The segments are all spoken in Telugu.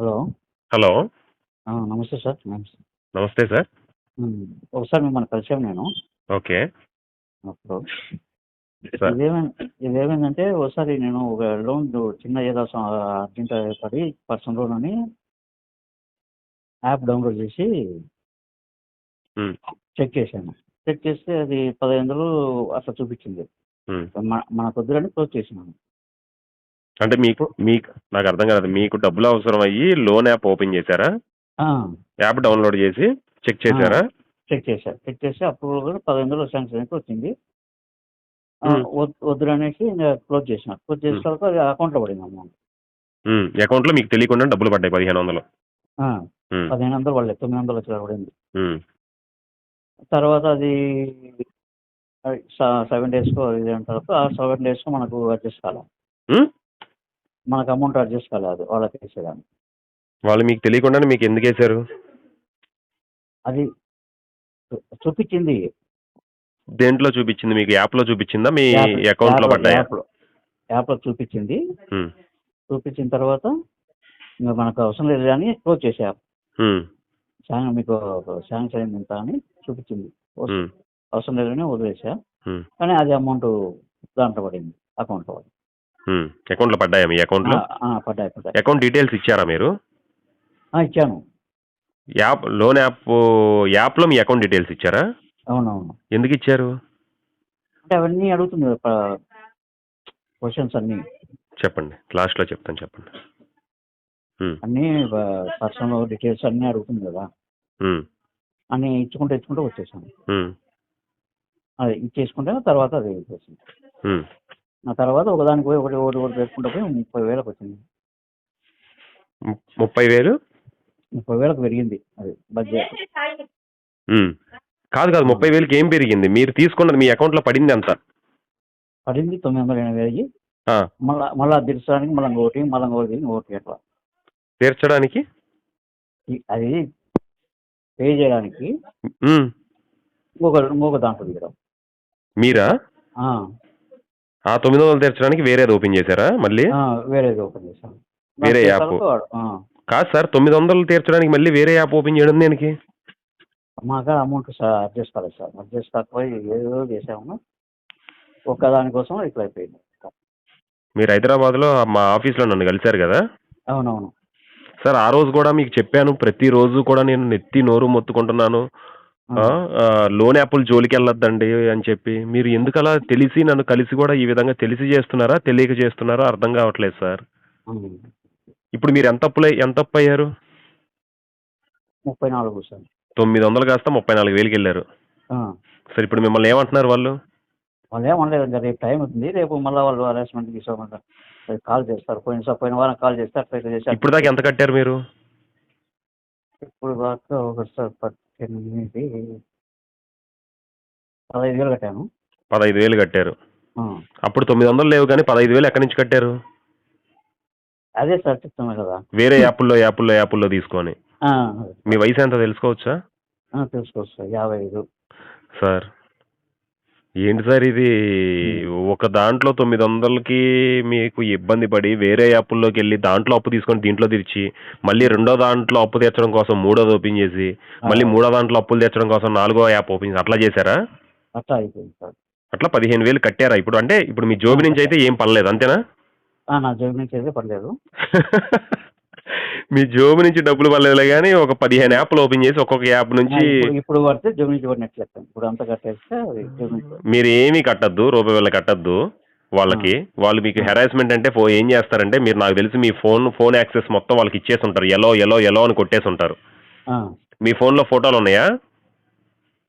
హలో. హలో. నమస్తే సార్. నమస్తే. నమస్తే సార్. ఒకసారి మిమ్మల్ని కలిసాను నేను. ఓకే. ఇదేమైందంటే ఒకసారి నేను ఒక లోన్ చిన్న ఏదో అర్జెంట్ పడి పర్సనల్ లోన్ అని యాప్ డౌన్లోడ్ చేసి చెక్ చేశాను. చెక్ చేస్తే అది పదహైదు వందలు అట్లా చూపించింది. మన కొద్దిగానే క్లోజ్ చేసినాను. అంటే మీకు మీకు నాకు అర్థం కాదు మీకు డబ్బులు అవసరం అయ్యి లోన్ యాప్ ఓపెన్ చేశారా? యాప్ డౌన్లోడ్ చేసి చెక్ చేశారా? చెక్ చేశాను చెక్ చేసి అప్పుడు కూడా పదహైదు వందలు శాంక్షన్ వచ్చింది. ఆ, ఉమ్. వద్- వద్దురు అనేసి క్లోజ్ చేసిన. క్లోజ్ చేసిన తర్వాత అకౌంట్లో పడింది అమౌంట్. అకౌంట్లో మీకు తెలియకుండా డబ్బులు పడ్డాయి పదిహేను వందలు. పదిహేను వందలు పడలేదు. తొమ్మిది వందలు వచ్చిన పడింది. తర్వాత అది సెవెన్ డేస్కో ఇది అయిన తర్వాత ఆ సెవెన్ డేస్కో మనకు అడ్జస్ట్ ఉమ్? మనకు అమౌంట్ అడ్జస్ట్ కాలేదు వాళ్ళకి వేసేదాన్ని. వాళ్ళు మీకు తెలియకుండానే మీకు ఎందుకు వేశారు? అది చూపించింది. దేంట్లో చూపించింది? మీకు యాప్లో చూపించిందా? మీ యాప్- అకౌంట్లో యాప్- పడ్డాయా? యాప్లో యాప్లో చూపించింది. చూపించిన తర్వాత మనకు అవసరం లేదు అని క్లోజ్ చేసే. యాప్ మీకు శాంక్షన్ అయింది ఇంత అని చూపించింది. అవసరం లేదని వదిలేసా. ఉమ్, కానీ అది అమౌంట్ దాంట్లో పడింది అకౌంట్లో పడింది. ఉమ్. అకౌంట్లో పడ్డాయా మీ అకౌంట్లో? ఆ, ఆ, పడ్డాయి పడ్డాయి. అకౌంట్ డీటెయిల్స్ ఇచ్చారా మీరు? ఇచ్చాను. యాప్ లోన్ యాప్ యాప్లో మీ అకౌంట్ డీటెయిల్స్ ఇచ్చారా? అవునవును. ఎందుకు ఇచ్చారు? అంటే అవన్నీ అడుగుతుంది క్వశ్చన్స్ అన్నీ. చెప్పండి. లాస్ట్లో చెప్తాను చెప్పండి. అన్నీ పర్సనల్ డీటెయిల్స్ అన్నీ అడుగుతుంది కదా. అన్నీ ఇచ్చుకుంటూ ఇచ్చుకుంటూ వచ్చేసాను. అది ఇచ్చేసుకుంటే తర్వాత అది వచ్చేసింది. ఆ తర్వాత ఒకదానికి పోయి ఒకటి ఒకటి ఒకటి పెట్టుకుంటూ పోయి ముప్పై వేలకు వచ్చింది. ముప్పై వేలు? ముప్పై వేలకు పెరిగింది అది బడ్జెట్. కాదు కాదు ముప్పై వేలకి ఏం పెరిగింది? మీరు తీసుకున్నది మీ అకౌంట్లో పడింది ఎంత? పడింది తొమ్మిది వందల ఎనభై ఆ, మళ్ళా మళ్ళీ తీర్చడానికి మళ్ళీ ఇంకోటి మళ్ళీ ఇంకోటి ఇంకోటి అట్లా. తీర్చడానికి? అది పే చేయడానికి. ఇంకొక ఇంకొక దాంట్లో దిగడం మీరా? ఆ, తొమ్మిది వందలు తీర్చడానికి వేరేది ఓపెన్ చేశారా మళ్ళీ? వేరేది ఓపెన్ చేశాను. వేరే యాప్. కాదు సార్ తొమ్మిది వందలు తీర్చడానికి మళ్ళీ వేరే యాప్ ఓపెన్ చేయడం దేనికి? మాకు అమౌంట్ సార్ అడ్జస్ట్ కాలేదు సార్. అడ్జస్ట్ కాకపోయి ఏదో చేసాము ఒక్క దానికోసం ఇట్లా అయిపోయింది. మీరు హైదరాబాద్లో మా ఆఫీస్లో నన్ను కలిశారు కదా? అవునవును. సార్ ఆ రోజు కూడా మీకు చెప్పాను ప్రతిరోజు కూడా నేను నెత్తి నోరు మొత్తుకుంటున్నాను. లోన్ యాప్లు జోలికి వెళ్ళొద్దండి అని చెప్పి. మీరు ఎందుకు అలా తెలిసి నన్ను కలిసి కూడా ఈ విధంగా తెలిసి చేస్తున్నారా తెలియక చేస్తున్నారా అర్థం కావట్లేదు సార్. ఇప్పుడు మీరు ఎంత అప్పులు ఎంత అప్పు అయ్యారు ముప్పై నాలుగు సార్. తొమ్మిది వందలు కాస్త ముప్పై నాలుగు వేలకి వెళ్ళారు. సార్ ఇప్పుడు మిమ్మల్ని ఏమంటున్నారు వాళ్ళు? వాళ్ళు ఏమనలేదు ఇంకా రేపు టైం అవుతుంది రేపు మళ్ళీ వాళ్ళు అరేంజ్మెంట్ తీసుకోమంటారు కాల్ చేస్తారు. పోయిన పోయిన వారం కాల్ చేస్తే అట్లా ఇట్లా చేసి ఇప్పుడు దాకా ఎంత కట్టారు మీరు? ఇప్పుడు దాకా ఒకటి సార్ పద్దెనిమిది పదహైదు వేలు కట్టాను. పదహైదు వేలు కట్టారు. అప్పుడు తొమ్మిది వందలు లేవు కానీ పదహైదు వేలు ఎక్కడి నుంచి కట్టారు? అదే సార్ చెప్తున్నా కదా. వేరే యాప్ల్లో యాప్ల్లో యాప్ల్లో తీసుకొని. మీ వయసు ఎంత తెలుసుకోవచ్చా? తెలుసుకోవచ్చు సార్. యాభై ఐదు. సార్ ఏంటి సార్ ఇది? ఒక దాంట్లో తొమ్మిది వందలకి మీకు ఇబ్బంది పడి వేరే యాప్ల్లోకి వెళ్ళి దాంట్లో అప్పు తీసుకొని దీంట్లో తెరిచి మళ్ళీ రెండో దాంట్లో అప్పు తీర్చడం కోసం మూడోది ఓపెన్ చేసి మళ్ళీ మూడో దాంట్లో అప్పులు తెచ్చడం కోసం నాలుగో యాప్ ఓపెన్ చేసి అట్లా చేశారా? అట్లా అయిపోయింది సార్. అట్లా పదిహేను వేలు కట్టారా? ఇప్పుడు అంటే ఇప్పుడు మీ జోబి నుంచి అయితే ఏం పర్లేదు అంతేనా? నా జేబు నుంచి అయితే పడలేదు మీ జోబు నుంచి డబ్బులు పర్లేదులే కానీ ఒక పదిహేను యాప్లు ఓపెన్ చేసి ఒక్కొక్క యాప్ నుంచి ఇప్పుడు- పడితే జేబు నుంచి పడినట్లు ఇప్పుడు అంతా కట్టేస్తే. మీరు ఏమీ కట్టద్దు రూపాయి వేల కట్టద్దు వాళ్ళకి. వాళ్ళు మీకు హెరాస్మెంట్ అంటే ఫో ఏం చేస్తారంటే మీరు నాకు తెలిసి మీ ఫోన్ ఫోన్ యాక్సెస్ మొత్తం వాళ్ళకి ఇచ్చేసి ఉంటారు. ఎలో ఎలో ఎలో అని కొట్టేసి ఉంటారు. మీ ఫోన్లో ఫోటోలు ఉన్నాయా?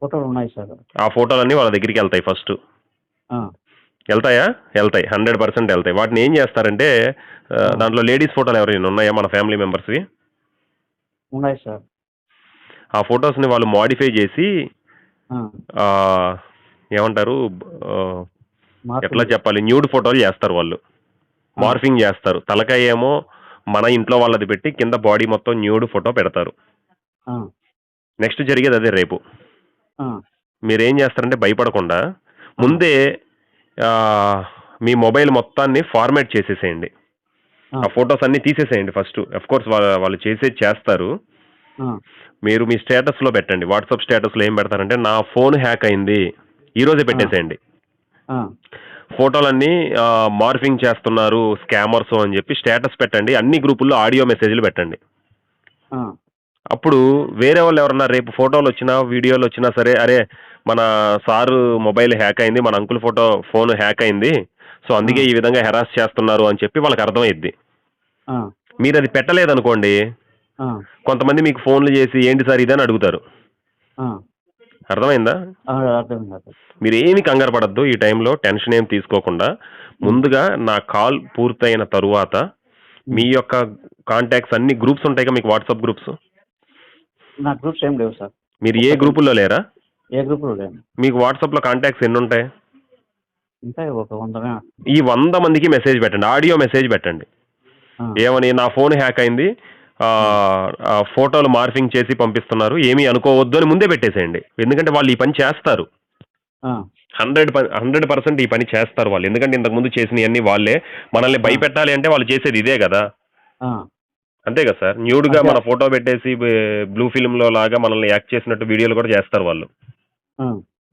ఫోటోలు ఉన్నాయి సార్. ఆ ఫోటోలన్నీ వాళ్ళ దగ్గరికి వెళ్తాయి ఫస్ట్. వెళ్తాయా? వెళ్తాయి. హండ్రెడ్ పర్సెంట్ వెళ్తాయి. వాటిని ఏం చేస్తారంటే దాంట్లో లేడీస్ ఫోటోలు ఎవరైనా ఉన్నాయా మన ఫ్యామిలీ మెంబర్స్వి? ఉన్నాయి సార్. ఆ ఫొటోస్ని వాళ్ళు మాడిఫై చేసి ఏమంటారు ఎట్లా చెప్పాలి న్యూడ్ ఫోటోలు చేస్తారు వాళ్ళు. మార్ఫింగ్ చేస్తారు. తలకాయ ఏమో మన ఇంట్లో వాళ్ళది పెట్టి కింద బాడీ మొత్తం న్యూడ్ ఫోటో పెడతారు. నెక్స్ట్ జరిగేది అదే రేపు. మీరు చేస్తారంటే భయపడకుండా ముందే మీ మొబైల్ మొత్తాన్ని ఫార్మాట్ చేసేసేయండి. ఆ, ఫొటోస్ అన్ని తీసేసేయండి ఫస్ట్. అఫ్ కోర్స్ వాళ్ళు వాళ్ళు చేసేది చేస్తారు. మీరు మీ స్టేటస్లో పెట్టండి. వాట్సాప్ స్టేటస్లో ఏం పెడతారంటే నా ఫోన్ హ్యాక్ అయింది. ఈ రోజే పెట్టేసేయండి. ఫోటోలన్నీ మార్ఫింగ్ చేస్తున్నారు స్కామర్స్ అని చెప్పి స్టేటస్ పెట్టండి. అన్ని గ్రూపుల్లో ఆడియో మెసేజ్లు పెట్టండి. అప్పుడు వేరే వాళ్ళు ఎవరన్నా రేపు ఫోటోలు వచ్చినా వీడియోలు వచ్చినా సరే అరే మన సారు మొబైల్ హ్యాక్ అయింది మన అంకుల్ ఫోటో ఫోన్ హ్యాక్ అయింది సో అందుకే ఈ విధంగా హెరాస్ చేస్తున్నారు అని చెప్పి వాళ్ళకి అర్థమైద్ది. మీరు అది పెట్టలేదనుకోండి కొంతమంది మీకు ఫోన్లు చేసి ఏంటి సార్ ఇదని అడుగుతారు. అర్థమైందా? మీరు ఏమి కంగారు పడద్దు ఈ టైంలో టెన్షన్ ఏం తీసుకోకుండా ముందుగా నా కాల్ పూర్తయిన తరువాత మీ యొక్క కాంటాక్ట్స్ అన్ని గ్రూప్స్ ఉంటాయి మీకు వాట్సాప్ గ్రూప్స్? నా గ్రూప్స్ ఏం లేవు సార్. మీరు ఏ గ్రూపుల్లో లేరా? ఏ గ్రూపులో లేవు మీకు వాట్సాప్లో కాంటాక్ట్స్ ఎన్ని ఉంటాయి ఒక ఈ వంద మందికి మెసేజ్ పెట్టండి ఆడియో మెసేజ్ పెట్టండి. ఏమని నా ఫోన్ హ్యాక్ అయింది ఫోటోలు మార్ఫింగ్ చేసి పంపిస్తున్నారు ఏమీ అనుకోవద్దు అని ముందే పెట్టేసేయండి. ఎందుకంటే వాళ్ళు ఈ పని చేస్తారు. హండ్రెడ్ హండ్రెడ్ పర్సెంట్ ఈ పని చేస్తారు వాళ్ళు. ఎందుకంటే ఇంతకుముందు చేసినవన్నీ వాళ్ళే. మనల్ని భయపెట్టాలి అంటే వాళ్ళు చేసేది ఇదే కదా. అంతే కదా సార్. న్యూడ్గా. మన ఫోటో పెట్టేసి బ్లూ ఫిల్మ్లో లాగా మనల్ని యాక్ట్ చేసినట్టు వీడియోలు కూడా చేస్తారు వాళ్ళు.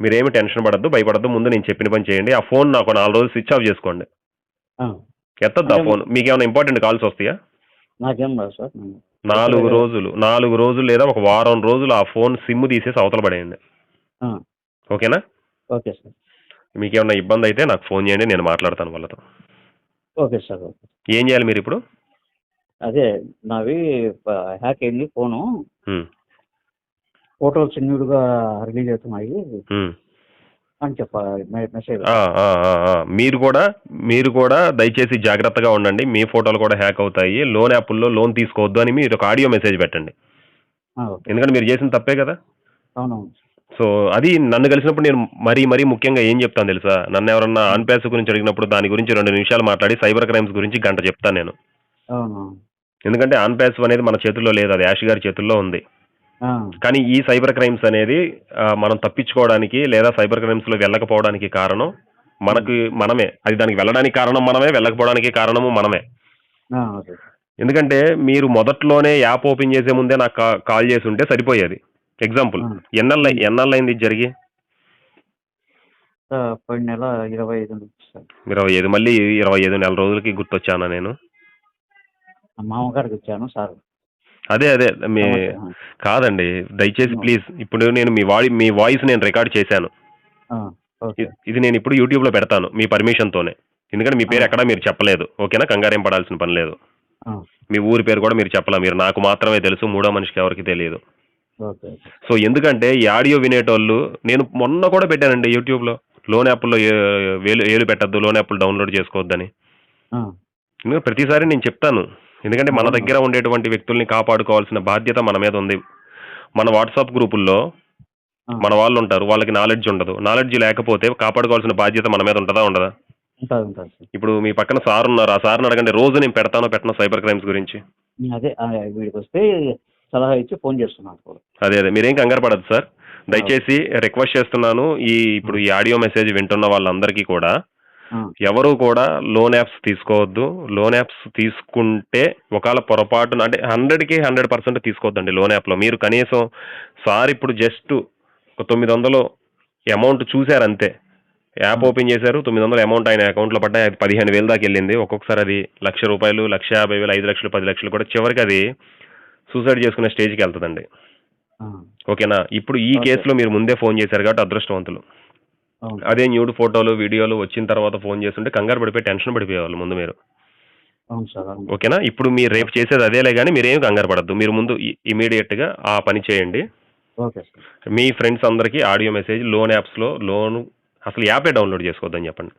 మీరేమి టెన్షన్ పడద్దు భయపడద్దు. ముందు నేను చెప్పిన పని చేయండి. ఆ ఫోన్ నాకు నాలుగు రోజులు స్విచ్ ఆఫ్ చేసుకోండి. ఎత్తద్దు ఆ. ఫోన్? మీకు ఏమైనా ఇంపార్టెంట్ కాల్స్ వస్తాయా? నాకేం రాదు సార్. నాలుగు రోజులు నాలుగు రోజులు లేదా ఒక వారం రోజులు ఆ ఫోన్ సిమ్ తీసేసి అవతల పడేయండి. ఓకేనా? Okay sir. మీకు ఏమైనా ఇబ్బంది అయితే నాకు ఫోన్ చేయండి నేను మాట్లాడతాను వాళ్ళతో. Okay sir okay. ఏం చేయాలి మీరు ఇప్పుడు? అదే నావి హ్యాక్ అయింది ఫోను. ఫోటోలు చిన్నగా రిలీజ్ అవుతున్నాయి. అని చెప్పాలి మెసేజ్. మీరు కూడా మీరు కూడా దయచేసి జాగ్రత్తగా ఉండండి. మీ ఫోటోలు కూడా హ్యాక్ అవుతాయి. లోన్ యాప్ల్లో లోన్ తీసుకోవద్దు అని మీరు ఒక ఆడియో మెసేజ్ పెట్టండి. ఎందుకంటే మీరు చేసిన తప్పే కదా? అవునవును. సో అది నన్ను కలిసినప్పుడు నేను మరీ మరీ ముఖ్యంగా ఏం చెప్తాను తెలుసా? నన్ను ఎవరన్నా ఆన్ ప్యాస్ గురించి అడిగినప్పుడు దాని గురించి రెండు నిమిషాలు మాట్లాడి సైబర్ క్రైమ్స్ గురించి గంట చెప్తాను నేను. ఎందుకంటే ఆన్ ప్యాస్ అనేది మన చేతుల్లో లేదు. అది యాష్ గారి చేతుల్లో ఉంది. కానీ ఈ సైబర్ క్రైమ్స్ అనేది ఆ, మనం తప్పించుకోవడానికి లేదా సైబర్ క్రైమ్స్లో వెళ్ళకపోవడానికి కారణం మనకి మనమే. అది దానికి వెళ్ళడానికి కారణం మనమే వెళ్ళకపోవడానికి కారణము మనమే. ఆ, ఎందుకంటే మీరు మొదట్లోనే యాప్ ఓపెన్ చేసే ముందే నాకు కా- కాల్ చేసి ఉంటే సరిపోయేది. ఎగ్జాంపుల్ ఆ. ఎన్నెల్ల ఎన్నెల్లైంది ఇది జరిగి? సార్ పోయిన నెల ఇరవై ఐదు నుంచి సార్. ఇరవై ఐదు మళ్ళీ ఇరవై ఐదు నెల రోజులకి గుర్తొచ్చానా నేను? మా మామగారికి ఇచ్చాను సార్. అదే అదే. మీ. కాదండి. దయచేసి. ప్లీజ్ ఇప్పుడు నేను మీ వాయి మీ వాయిస్ నేను రికార్డ్ చేశాను. ఇది నేను ఇప్పుడు యూట్యూబ్లో పెడతాను మీ పర్మిషన్తోనే. ఎందుకంటే మీ పేరు. ఎక్కడా మీరు చెప్పలేదు. ఓకేనా? కంగారేం పడాల్సిన పని లేదు. మీ ఊరి పేరు కూడా మీరు చెప్పలా. మీరు నాకు మాత్రమే తెలుసు మూడో మనిషికి ఎవరికి తెలియదు సో ఎందుకంటే ఈ ఆడియో వినేటోళ్ళు నేను మొన్న కూడా పెట్టానండి యూట్యూబ్లో. లోన్ యాప్లో వేలు ఏలు పెట్టద్దు లోన్ యాప్లు డౌన్లోడ్ చేసుకోవద్దని. ప్రతిసారి నేను చెప్తాను. ఎందుకంటే మన. దగ్గర ఉండేటువంటి వ్యక్తుల్ని కాపాడుకోవాల్సిన బాధ్యత మన మీద ఉంది. మన వాట్సాప్ గ్రూపుల్లో. మన వాళ్ళు ఉంటారు వాళ్ళకి నాలెడ్జ్ ఉండదు. నాలెడ్జ్ లేకపోతే కాపాడుకోవాల్సిన బాధ్యత మన మీద ఉంటుందా ఉండదా? ఇప్పుడు మీ పక్కన సార్ ఉన్నారు. ఆ సార్ని అడగండి రోజు నేను పెడతానో పెట్టనో సైబర్ క్రైమ్స్ గురించి? అదే ఆ, వీడికి వస్తే సలహా ఇచ్చి ఫోన్ చేస్తున్నాను అదే అదే మీరేం కంగారు పడదు సార్. దయచేసి రిక్వెస్ట్ చేస్తున్నాను ఈ ఇప్పుడు ఈ ఆడియో మెసేజ్ వింటున్న వాళ్ళందరికీ కూడా ఎవరు కూడా లోన్ యాప్స్ తీసుకోవద్దు. లోన్ యాప్స్ తీసుకుంటే ఒకవేళ పొరపాటున అంటే హండ్రెడ్కి హండ్రెడ్ పర్సెంట్ తీసుకోవద్దండి లోన్ యాప్లో. మీరు కనీసం సార్ ఇప్పుడు జస్ట్ ఒక తొమ్మిది వందలు అమౌంట్ చూశారు అంతే. యాప్. ఓపెన్ చేశారు తొమ్మిది వందలు అమౌంట్ ఆయన అకౌంట్లో పడ్డాయి అది పదిహేను వేలు దాకా వెళ్ళింది. ఒక్కొక్కసారి అది లక్ష రూపాయలు లక్ష యాభై వేలు ఐదు లక్షలు పది లక్షలు కూడా చివరికి అది సూసైడ్ చేసుకునే స్టేజ్కి వెళ్తుందండి. ఓకేనా? ఇప్పుడు ఈ. కేసులో మీరు ముందే ఫోన్ చేశారు కాబట్టి అదృష్టవంతులు. అదే న్యూడ్ ఫోటోలు వీడియోలు వచ్చిన తర్వాత ఫోన్ చేస్తుంటే కంగారు పడిపోయి టెన్షన్ పడిపోయేవాళ్ళు ముందు మీరు. ఓకేనా? ఇప్పుడు మీరు రేపు చేసేది అదేలే కానీ మీరేం కంగారు పడద్దు. మీరు ముందు ఇమీడియట్గా ఆ పని చేయండి. మీ ఫ్రెండ్స్ అందరికీ ఆడియో మెసేజ్ లోన్ యాప్స్లో లోను అసలు యాపే డౌన్లోడ్ చేసుకోవద్దని చెప్పండి.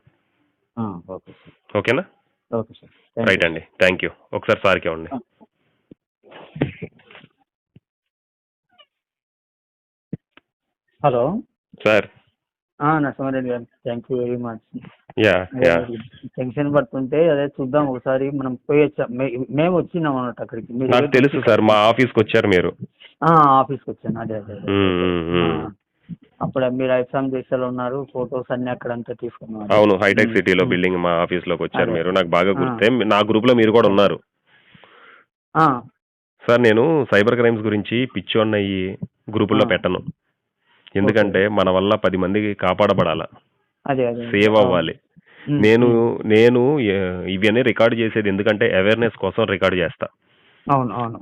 ఓకేనా? Okay sir. Thank right. అండి. థ్యాంక్ యూ ఒకసారి సార్కే ఉండి హలో. సార్. నరసింహారెడ్డి గారు thank you very much yeah yeah tension పడుతుంటే అదే చూద్దాం ఒకసారి మనం పోయి వచ్చాం. మేము వచ్చినాం అన్నట్టు అక్కడికి. నాకు తెలుసు సార్ మా ఆఫీస్కి వచ్చారు మీరు. ఆఫీస్కి వచ్చాను. అదే అదే అప్పుడు మీరు ఐఫామ్ దేశాలు ఉన్నారు ఫొటోస్ అన్ని అక్కడంతా తీసుకున్నారు. అవును హైటెక్ సిటీలో. బిల్డింగ్ మా ఆఫీస్లోకి వచ్చారు అదే. మీరు. నాకు బాగా. గుర్తే నా గ్రూప్లో మీరు కూడా ఉన్నారు. ఆ, సార్ నేను సైబర్ క్రైమ్స్ గురించి పిచ్చోన్న ఈ గ్రూపుల్లో. పెట్టను. ఎందుకంటే మన వల్ల పది మందికి కాపాడబడాల. సేవ్ అవ్వాలి. నేను. నేను ఇవన్నీ రికార్డ్ చేసేది ఎందుకంటే అవేర్నెస్ కోసం రికార్డ్ చేస్తా.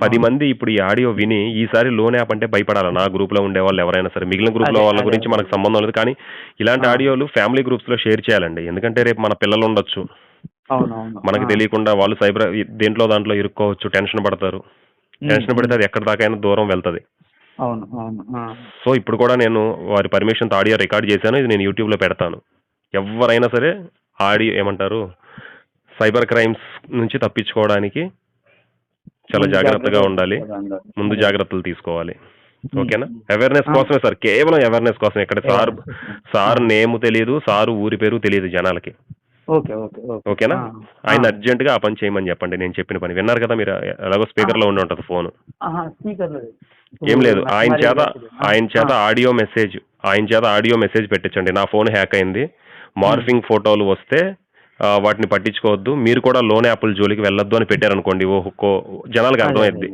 పది. మంది ఇప్పుడు ఈ ఆడియో విని ఈసారి లోన్ యాప్ అంటే భయపడాలి. నా గ్రూప్లో ఉండే వాళ్ళు ఎవరైనా సరే మిగిలిన గ్రూప్లో వాళ్ళ గురించి. మనకు సంబంధం లేదు. కానీ ఇలాంటి. ఆడియోలు ఫ్యామిలీ గ్రూప్స్లో షేర్ చేయాలండి. ఎందుకంటే రేపు మన పిల్లలు ఉండొచ్చు. మనకు. తెలియకుండా వాళ్ళు సైబర్ దేంట్లో దాంట్లో ఇరుక్కోవచ్చు. టెన్షన్ పడతారు. టెన్షన్ పడితే. అది ఎక్కడి దాకైనా దూరం వెళ్తది. అవును అవును. సో ఇప్పుడు కూడా నేను వారి పర్మిషన్తో ఆడియో రికార్డ్ చేశాను ఇది నేను యూట్యూబ్లో పెడతాను ఎవరైనా సరే ఆడియో ఏమంటారు సైబర్ క్రైమ్స్ నుంచి తప్పించుకోవడానికి చాలా జాగ్రత్తగా ఉండాలి. ముందు. జాగ్రత్తలు తీసుకోవాలి ఓకేనా. అవేర్నెస్. కోసమే సార్ కేవలం అవేర్నెస్ కోసం ఇక్కడ సార్ సార్. నేమ్ తెలియదు సార్ ఊరి పేరు తెలియదు జనాలకి ఓకేనా. ఆయన ఆ. అర్జెంటుగా ఆ పని చేయమని చెప్పండి నేను చెప్పిన పని. విన్నారు కదా మీరు ఎలాగో స్పీకర్లో ఉండి ఉంటుంది ఫోన్. స్పీకర్. ఏం లేదు ఆయన చేత ఆయన చేత ఆడియో మెసేజ్ ఆయన చేత ఆడియో మెసేజ్ పెట్టించండి. నా ఫోన్ హ్యాక్ అయింది. మార్ఫింగ్ ఫోటోలు వస్తే వాటిని పట్టించుకోవద్దు. మీరు కూడా లోన్ యాప్ల జోలికి వెళ్ళొద్దు అని పెట్టారనుకోండి ఓహో జనాలకు అదే,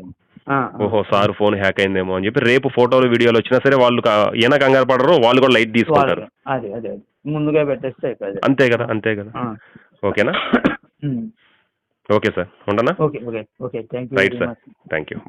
ఓహో సార్ ఫోన్ హ్యాక్ అయిందేమో అని చెప్పి రేపు ఫోటోలు వీడియోలు వచ్చినా సరే వాళ్ళు ఈయన కంగారు పడరు వాళ్ళు కూడా లైట్ తీసుకుంటారు. అదే అదే. ముందుగా పెట్టేస్తే. అంతే కదా అంతే కదా. ఓకేనా. Okay sir. ఉండనా okay okay okay. Thank you right sir thank you